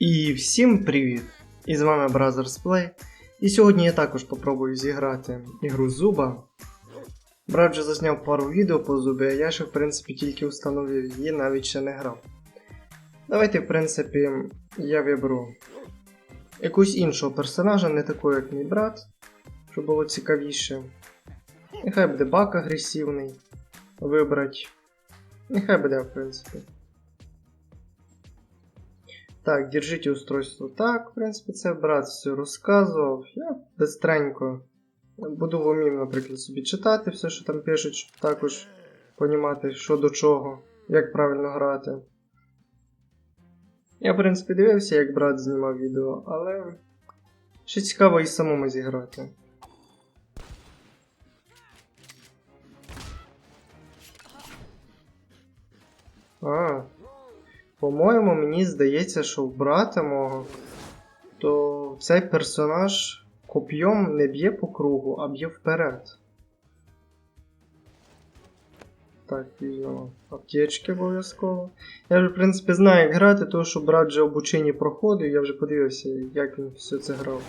І всім привіт! І з вами Brothers Play. І сьогодні я також попробую зіграти ігру Зуба. Брат вже засняв пару відео по зубі, а я ще в принципі тільки встановив її, навіть ще не грав. Давайте, в принципі, я виберу якусь іншого персонажа, не такого як мій брат, щоб було цікавіше. Нехай буде бак агресивний. Вибрать. Нехай буде, в принципі. Так, держіть устройство так, в принципі, це брат все розказував. Я бистренько буду в умів, наприклад, собі читати все, що там пишуть, щоб також понімати, що до чого, як правильно грати. Я, в принципі, дивився, як брат знімав відео, але ще цікаво і самому зіграти. А, по-моєму, мені здається, що в брата мого, то цей персонаж коп'єм не б'є по кругу, а б'є вперед. Так, візьмемо аптечки обов'язково. Я вже, в принципі, знаю, як грати, тому що брат вже обучення проходив, я вже подивився, як він все це грав.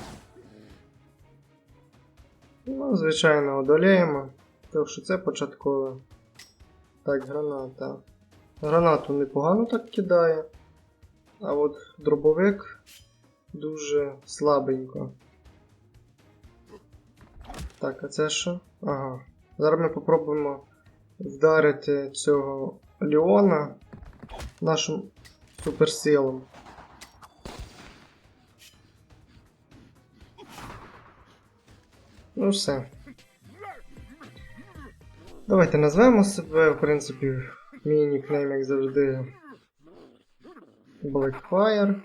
Ну, звичайно, одоліємо. Тому що це початкове. Так, граната. Гранату непогано так кидає. А от дробовик дуже слабенько. Так, а це що? Ага. Зараз ми попробуємо вдарити цього Леона нашим суперсилом. Ну все. Давайте назвемо себе, в принципі, мій нікнейм, як завжди. Blackfire.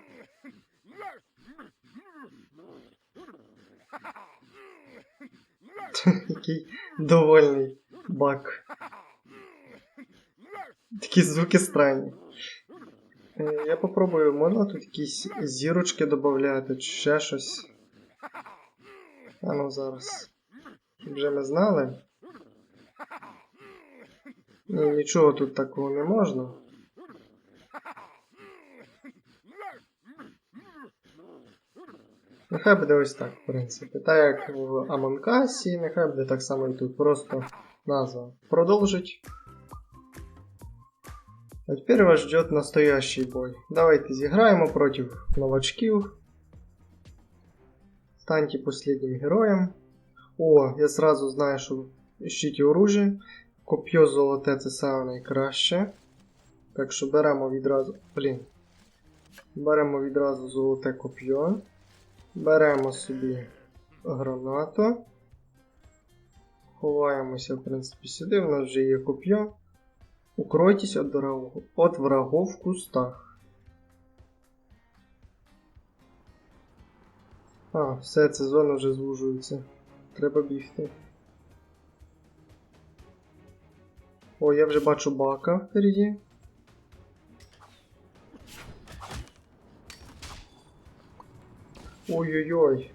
Який довольний бак. Такі звуки странні. Е, Я попробую, можна тут якісь зірочки додати, чи ще щось. А ну зараз. Вже ми знали. Ні, нічого тут такого не можна. Нехай буде ось так, в принципі. Так як в Амонкасі, нехай буде так само і тут. Просто назва. Продовжить. А теперь вас ждет настоящий бой. Давайте зіграємо проти новачків. Станьте последним героєм. О, я сразу знаю, що ищіть оружие. Коп'є золоте це саме найкраще. Так що беремо відразу. Блін. Беремо відразу золоте коп'є. Беремо собі гранату. Ховаємося, в принципі, сюди. У нас вже є коп'є. Укройтесь от врагов, от врагов в кустах. А, все, ця зона вже звужується. Треба бігти. О, я вже бачу бака впереді. Ой-ой-ой.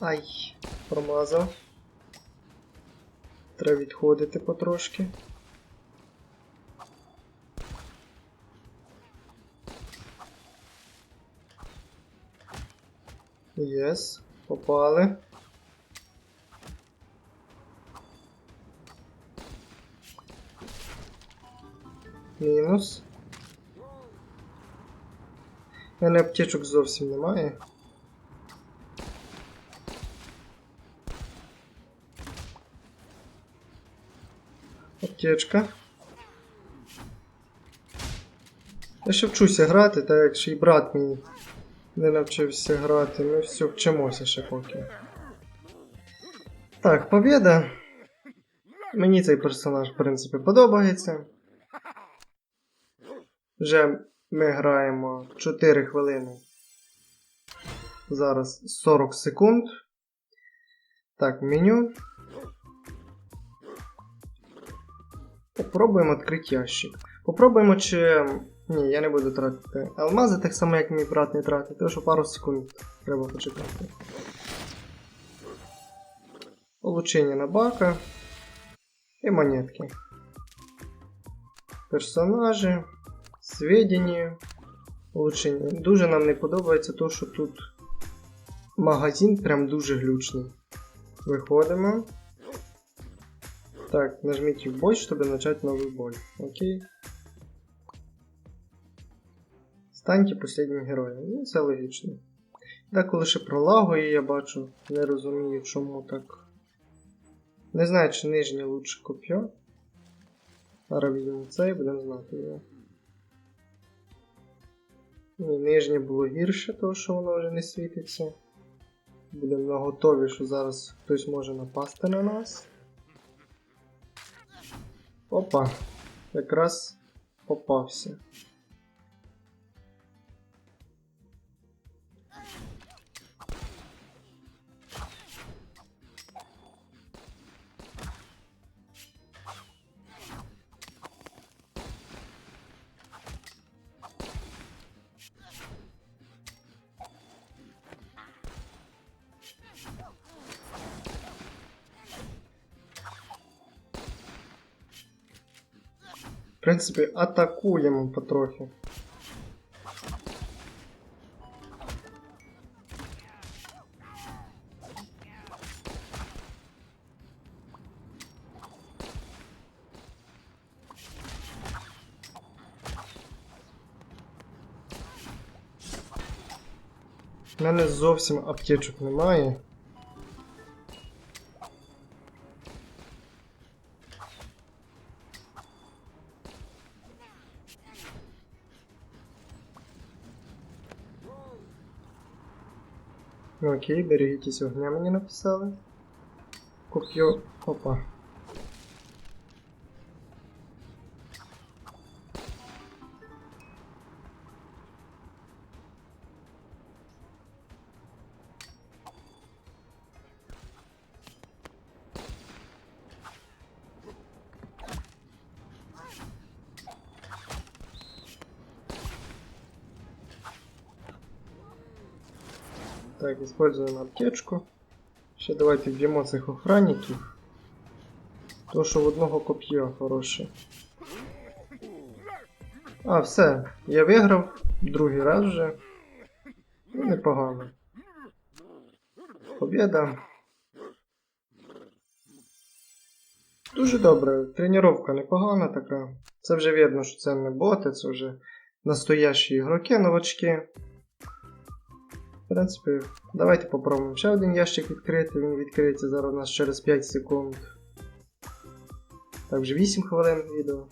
Ай, промазав. Треба відходити потрошки. Єс, попали. Мінус. У мене аптечок зовсім немає. Аптечка. Я ще вчуся грати, так як ще й брат мій не навчився грати. Ми все вчимося ще поки. Так, побіда. Мені цей персонаж, в принципі, подобається. Вже ми граємо 4 хвилини. Зараз 40 секунд. Так, меню. Попробуємо відкрити ящик. Попробуємо, чи. Ні, я не буду тратити алмази, так само, як мій брат не тратить, тому що пару секунд треба почекати. Получення на бака і монетки. персонажі, сведення, улучшення. Дуже нам не подобається то, що тут магазин прям дуже глючний. Виходимо. Так, нажмите в бой, чтобы начать новый бой. Окей. Станьте последнім героєм. Ну, це логічно. Деколи ще пролагує, я бачу. Не розумію, чому так. Не знаю, чи нижнє лучше коп'я. Зараз візьмемо це і будемо знати його. Ні, нижнє було гірше, тому що воно вже не світиться. Будемо наготові, що зараз хтось може напасти на нас. Опа, якраз попався. В принципі, атакуємо потрохи. У мене зовсім аптечок немає. Ну, Окей, берегитесь огня мені написали. Коп'ю. Опа. Так, используем аптечку. Ще давайте вб'ємо цих охранників. То, що в одного коп'є хороше. А, все. Я виграв другий раз вже. Ну, непогано. Побєда. Дуже добре. Тренування непогана така. Це вже видно, що це не боти, це вже настоящі ігроки, новачки. В принципі, давайте попробуємо ще один ящик відкрити. Він відкриється зараз у нас через 5 секунд. Так, вже 8 хвилин відео.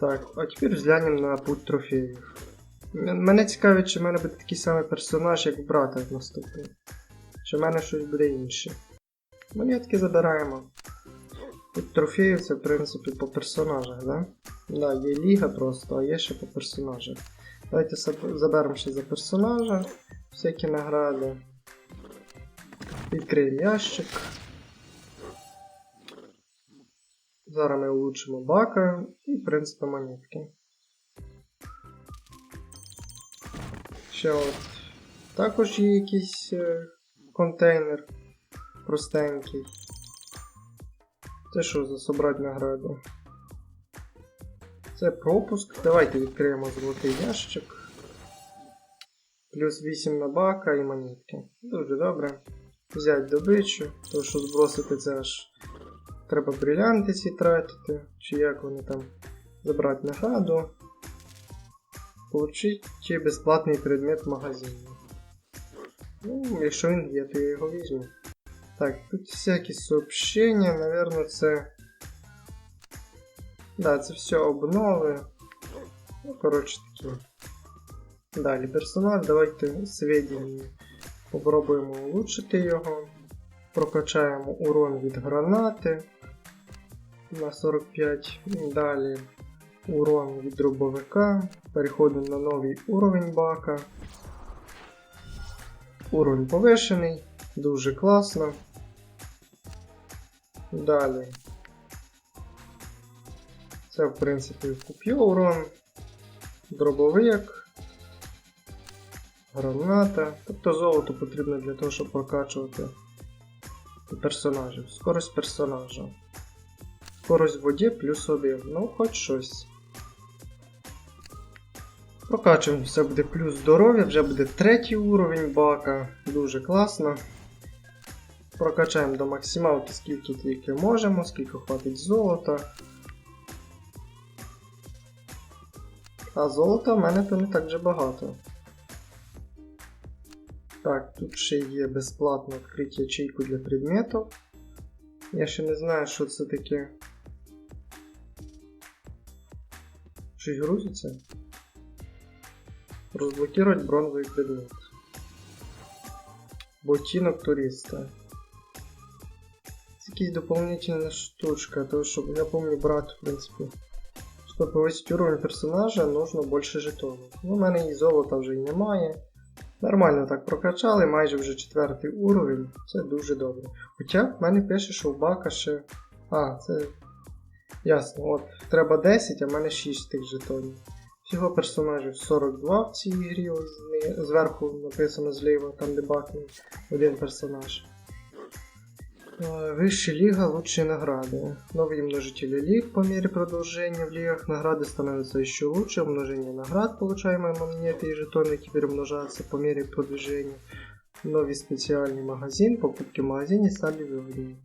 Так, а тепер взглянемо на путь трофеїв. Мене цікавить, чи в мене буде такий самий персонаж, як брата наступний. Чи в мене щось буде інше. Монетки забираємо. Тут трофеїв це, в принципі, по персонажах, да? Да, є ліга просто, а є ще по персонажах. Давайте заберемо ще за персонажа всякі награди. Відкриємо ящик. Зараз ми улучшимо бака і, в принципі, монетки. Ще от. Також є якийсь е, контейнер простенький. Це що за собрати награду? Це пропуск. Давайте відкриємо золотий ящик. Плюс 8 на бака і монетки. Дуже добре. Взять добичу, тому що збросити це аж треба брилянти ці тратити, чи як вони там забрати награду. Получить чи безплатний предмет в магазині. Ну, якщо він є, то я його візьму. Так, тут всякі сообщення, наверное, це. Да, це все обнови. Ну, коротше такі. Далі персонаж, давайте сведення. Попробуємо улучшити його. Прокачаємо урон від гранати на 45. Далі урон від дробовика. Переходимо на новий уровень бака. Уровень повишений, дуже класно. Далі. Це, в принципі, куп'ю урон, дробовик, граната. Тобто золото потрібно для того, щоб прокачувати персонажів. Скорость персонажа. Скорость воді плюс 1. Ну, хоч щось. Прокачуємо, все буде плюс здоров'я, вже буде третій уровень бака. Дуже класно. Прокачаємо до максималки, скільки тільки можемо, скільки хватить золота. А золота в мене то не так вже багато. Так, тут ще є безплатно відкрити ячейку для предметів. Я ще не знаю, що це таке. Щось грузиться? Розблокировать бронзовий предмет. Ботинок туриста. Це якась дополнительна штучка, то що я помню брат, в принципі. Щоб повысить уровень персонажа, нужно більше жетонів. Ну, у мене і золота вже й немає. Нормально так прокачали, майже вже четвертий уровень. Це дуже добре. Хоча в мене пише, що у бака ще. А, це. Ясно, от. Треба 10, а в мене 6 тих жетонів. Всього персонажів 42 в цій грі, зверху написано зліва, там де бакнув один персонаж. Е, Высшая лига, лучшие награды. Новые множители лиг по мере продолжения в лигах награды становятся еще лучше. Умножение наград, получаемые монеты и жетоны теперь умножаются по мере продвижения. Новый специальный магазин, покупки в магазині стали вигідні.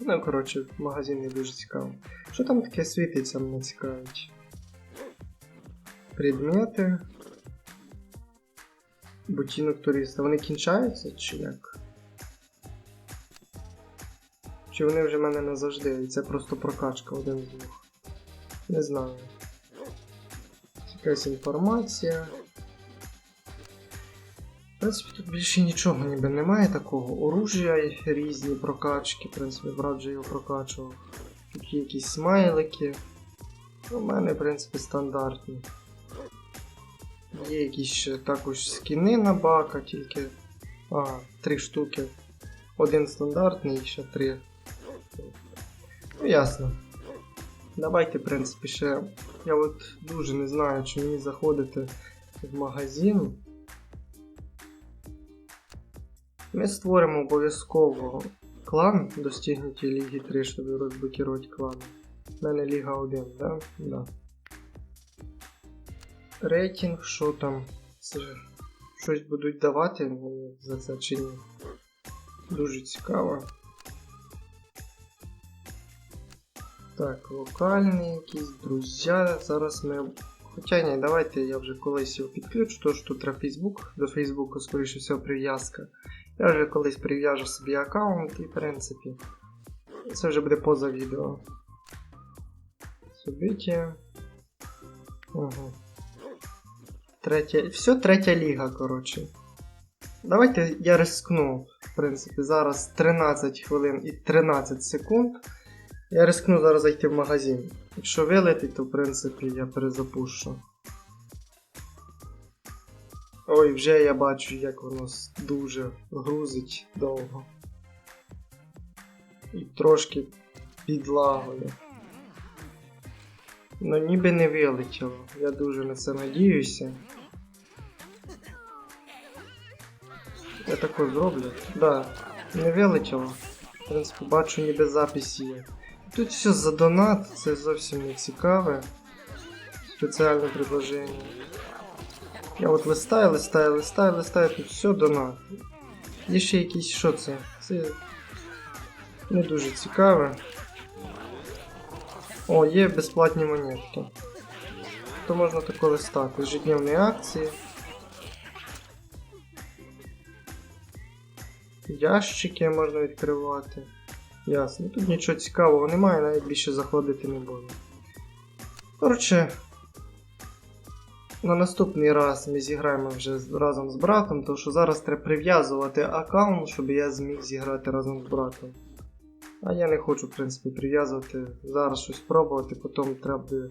Ну, коротше, магазин не дуже цікавий. Що там таке світиться, мене цікавить? Предмети. Бутінок туриста. Вони кінчаються чи як? Чи вони вже в мене назавжди, і це просто прокачка один з двох. Не знаю. Якась інформація. В принципі, тут більше нічого ніби немає такого. Оружія різні прокачки, в принципі, брат вже його прокачував. Тут є якісь смайлики. У мене, в принципі, стандартні. Є якісь ще також скіни на бака, тільки. А, три штуки. Один стандартний і ще три Ну, ясно. Давайте, в принципі, ще. Я от дуже не знаю, чи мені заходити в магазин. Ми створимо обов'язково клан достигнуті Ліги 3, щоб розблокувати клан. У мене Ліга 1, да? Да. Рейтинг, що там? Щось будуть давати за це чи ні? Дуже цікаво. Так, локальні якісь друзі. Зараз ми. Хоча ні, давайте я вже колись його підключу, то що тут треба Фейсбук. До Фейсбуку, скоріше всього, прив'язка. Я вже колись прив'яжу собі аккаунт і, в принципі. Це вже буде поза відео. Собиття. Угу. Третя. Все, третя ліга, коротше. Давайте я рискну. В принципі, зараз 13 хвилин і 13 секунд. Я рискну зараз зайти в магазин. Якщо вилетить, то в принципі я перезапущу. Ой, вже я бачу, як воно дуже грузить довго. І трошки підлагує. Ну ніби не вилетіло. Я дуже на це надіюся. Я таке зроблю. Да, не вилетіло. В принципі, бачу ніби запис є. Тут все за донат, це зовсім не цікаве. Спеціальне предложення. Я от листаю, листаю, листаю, листаю, тут все донат. Є ще якісь що це? Це не дуже цікаве. О, є безплатні монетки. То можна тако листати. Ежедневні акції. Ящики можна відкривати. Ясно. Тут нічого цікавого немає, навіть більше заходити не буду. Коротше, на наступний раз ми зіграємо вже разом з братом, тому що зараз треба прив'язувати аккаунт, щоб я зміг зіграти разом з братом. А я не хочу, в принципі, прив'язувати, зараз щось пробувати, потім треба буде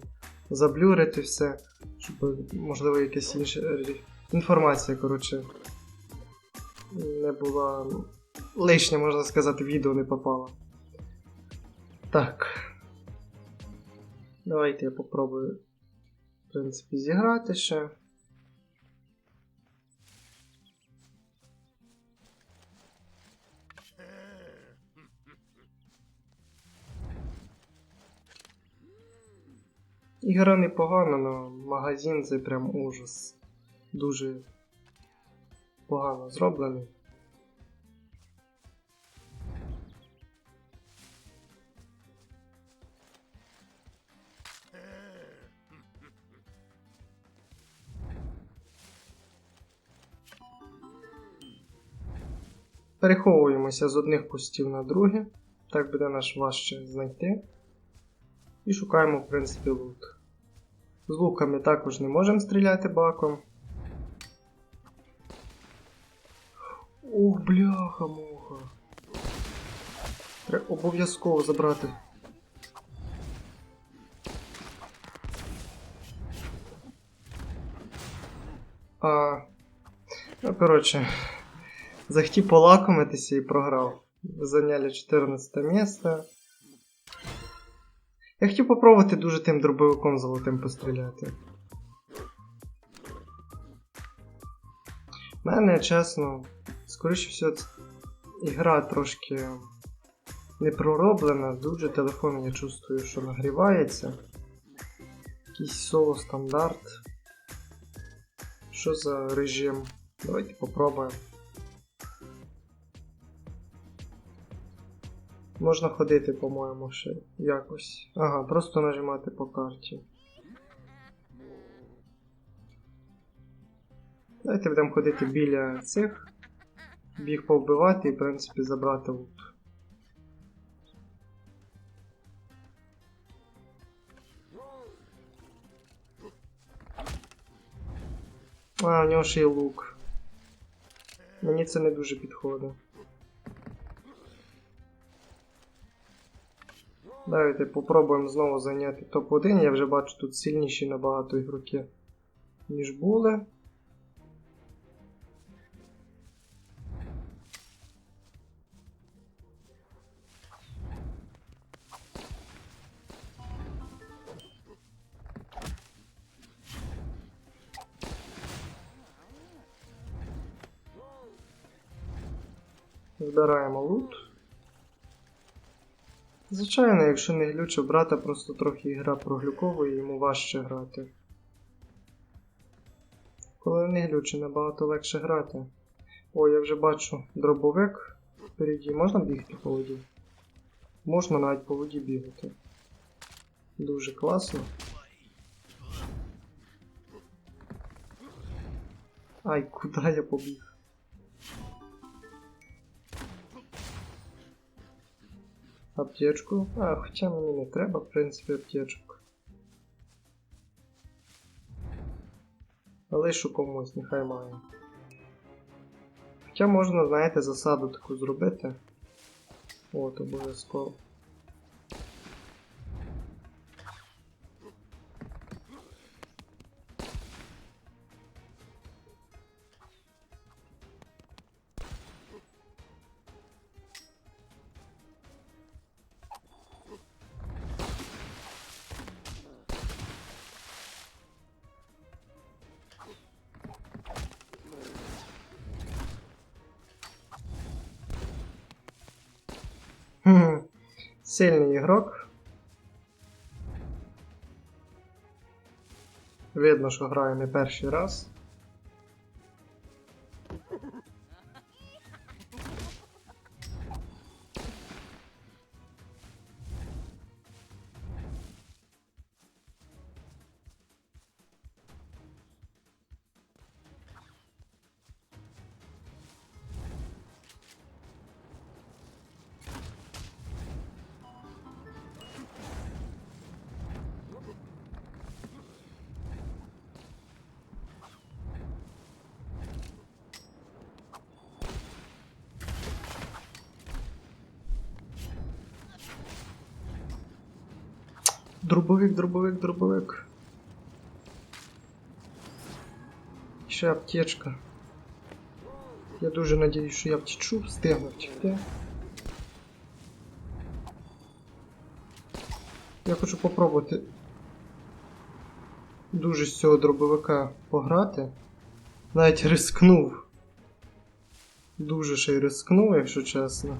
заблюрити все, щоб можливо якась інша е, інформація, коротше, не була лишня, можна сказати, відео не попала. Так. Давайте я попробую, в принципі, зіграти ще. Ігра непогана, але магазин це прям ужас. Дуже погано зроблений. Переховуємося з одних кустів на другі. Так буде наш важче знайти. І шукаємо, в принципі, лут. З луками також не можемо стріляти баком. Ох, бляха муха. Треба обов'язково забрати. А. Ну, коротше, захотів полакомитися і програв. Зайняли 14 місце. Я хотів попробувати дуже тим дробовиком золотим постріляти. У мене, чесно, скоріше ц- ігра трошки не пророблена, дуже телефон я чувствую, що нагрівається. Якийсь соло стандарт. Що за режим? Давайте попробуємо. Можна ходити, по-моєму, ще якось. Ага, просто нажимати по карті. Давайте будемо ходити біля цих, біг повбивати і, в принципі, забрати лут. А, у нього ще є лук. Мені це не дуже підходить. Давайте попробуємо знову зайняти топ-1. Я вже бачу тут сильніші набагато ігроки, ніж були. Звичайно, якщо не глюче брата, просто трохи ігра проглюковує, йому важче грати. Коли не глюче, набагато легше грати. О, я вже бачу дробовик впереді. Можна бігти по воді? Можна навіть по воді бігати. Дуже класно. Ай, куди я побіг? Аптечку. А, хоча мені не треба, в принципі, аптечок. Лишу комусь, нехай має. Хоча можна, знаєте, засаду таку зробити. От, обов'язково. Сильний ігрок. Видно, що грає не перший раз. Дробовик, дробовик, дробовик. Ще аптечка. Я дуже надіюсь, що я втічу, встигну втікти. Я хочу попробувати дуже з цього дробовика пограти. Навіть рискнув. Дуже ще й рискнув, якщо чесно.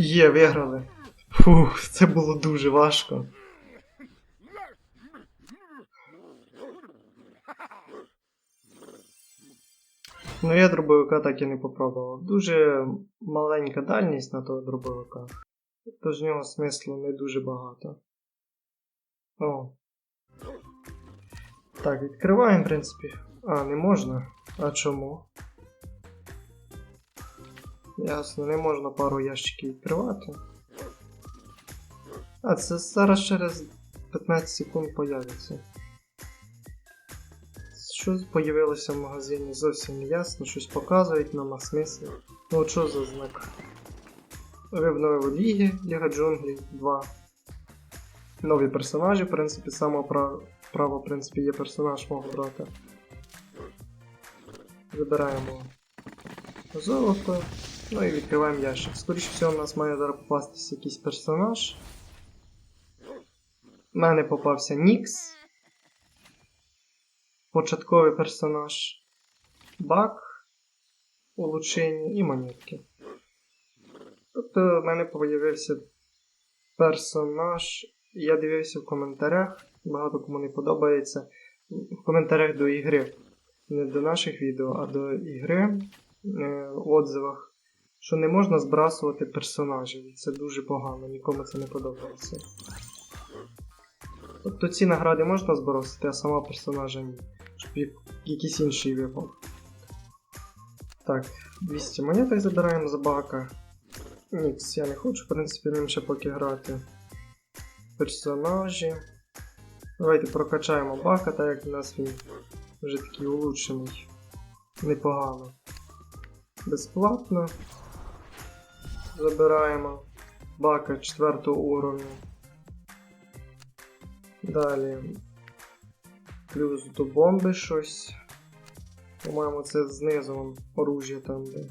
Є, виграли. Фух, це було дуже важко. Ну, я дробовика так і не попробував. Дуже маленька дальність на того дробовика. Тож в нього смислу не дуже багато. О. Так, відкриваємо, в принципі. А, не можна. А чому? Ясно, не можна пару ящиків відкривати. А, це зараз через 15 секунд появиться. Що появилося в магазині, зовсім не ясно, щось показують нам, а. Ну що за знак? Ви в новій лігі, Ліга Джунглі 2. Нові персонажі, в принципі, саме право, право в принципі, є персонаж мого брата. Забираємо золото. Ну і відкриваємо ящик. Скоріше всього, у нас має зараз попастися якийсь персонаж. У мене попався Нікс. Початковий персонаж. Бак. Улучшення і монетки. Тобто в мене з'явився персонаж. Я дивився в коментарях. Багато кому не подобається. В коментарях до ігри. Не до наших відео, а до ігри е, в отзивах, що не можна збрасувати персонажів. Це дуже погано, нікому це не подобається. Тобто ці награди можна збросити, а сама персонажа ні. Щоб якийсь інший випав. Так, 200 монеток забираємо за бака. Нікс, я не хочу, в принципі, ним ще поки грати. Персонажі. Давайте прокачаємо бака, так як у нас він вже такий улучшений. Непогано. Безплатно. Забираємо бака 4 уровня. Далі. Плюс до бомби щось. По-моєму, це знизу оружие там, де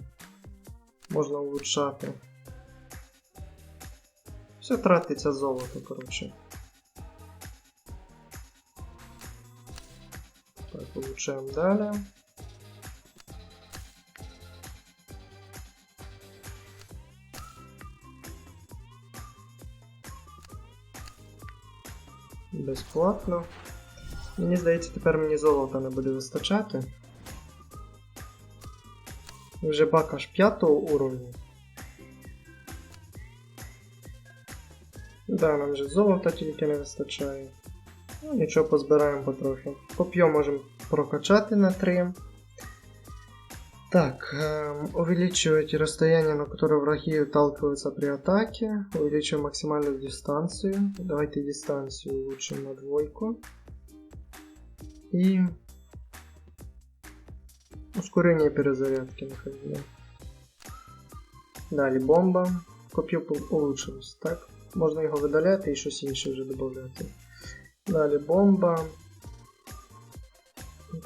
можна влучати. Все тратиться золото, коротше. Так, получаємо далі. Безплатно. Мені здається, тепер мені золота не буде вистачати. Вже бак аж 5 уровня. Да, нам вже золота тільки не вистачає. Ну, нічого, позбираємо потрохи. Коп'є можемо прокачати на 3. Так, эм, увеличивать расстояние, на которое враги отталкиваются при атаке. Увеличиваем максимальную дистанцию. Давайте дистанцию улучшим на двойку. И ускорение перезарядки находим. Далі бомба. Коп'є пол- улучшилось, так? Можна його видаляти і щось інше вже додати. Далі бомба.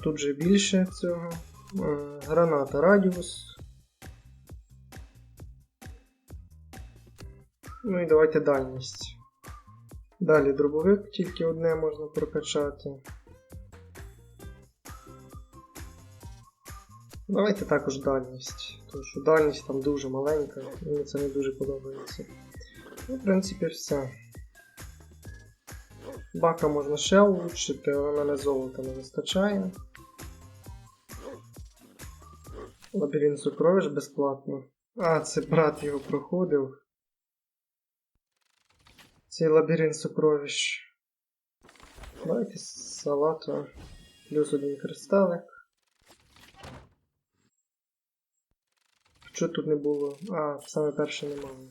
Тут же більше цього. Е, Граната радіус. Ну і давайте дальність. Далі дробовик, тільки одне можна прокачати. Давайте також дальність. Тому що дальність там дуже маленька, мені це не дуже подобається. Ну, в принципі, все. Бака можна ще улучшити, але мене золота не вистачає. Лабіринт сокровищ безплатно. А, це брат його проходив. Цей лабіринт сокровищ. Давайте з салату. Плюс один кристалик. Що тут не було? А, саме перше немає.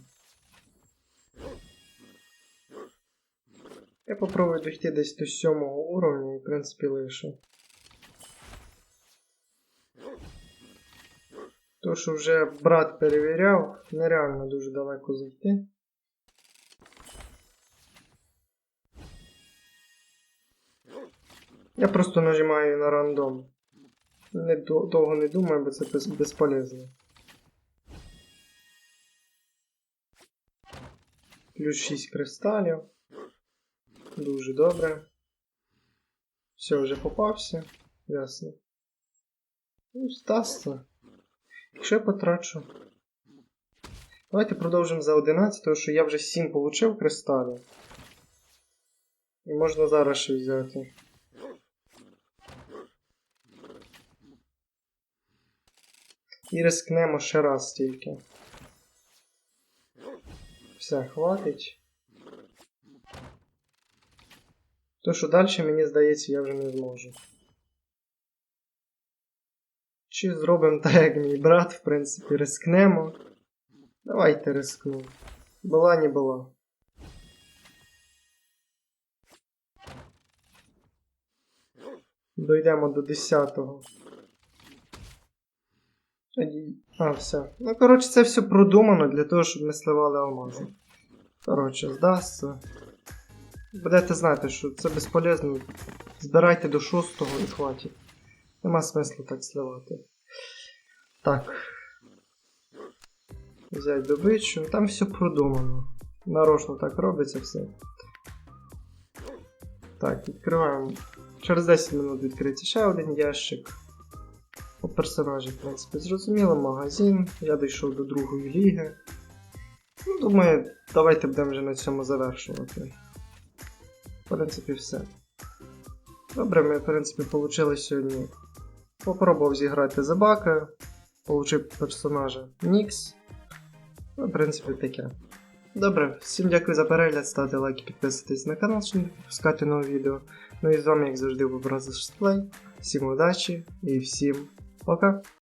Я попробую дойти десь до сьомого уровня і, в принципі, лише. То, що вже брат перевіряв, нереально дуже далеко зайти. Я просто нажимаю на рандом. Не довго не думаю, бо це безполезно. Плюс 6 кристалів. Дуже добре. Все, вже попався. Ясно. Ну, стасться. Якщо я потрачу. Давайте продовжимо за 11, тому що я вже 7 получив кристалів. І можна зараз ще взяти. І рискнемо ще раз тільки. Все, хватить. То, що далі, мені здається, я вже не зможу. Чи зробимо так, як мій брат, в принципі, рискнемо. Давайте рискну. Була не була. Дойдемо до 10-го. А, все. Ну, коротше, це все продумано для того, щоб ми сливали алмази. Коротше, здасться. Будете знати, що це безполезно. Збирайте до 6-го і хватить. Нема смислу так сливати. Так. Взять добичу. Там все продумано. Нарочно так робиться все. Так, відкриваємо. Через 10 минут відкриється ще один ящик. По персонажі, в принципі, зрозуміло, магазин. Я дійшов до другої ліги. Ну, думаю, давайте будемо вже на цьому завершувати. В принципі, все. Добре, ми, в принципі, отримали сьогодні. Попробував зіграти за бака, получив персонажа Нікс. Ну, в принципі, таке. Добре, всім дякую за перегляд, ставте лайки, підписуйтесь на канал, щоб не пропускати нові відео. Ну і з вами, як завжди, був Бразерс. Всім удачі і всім пока!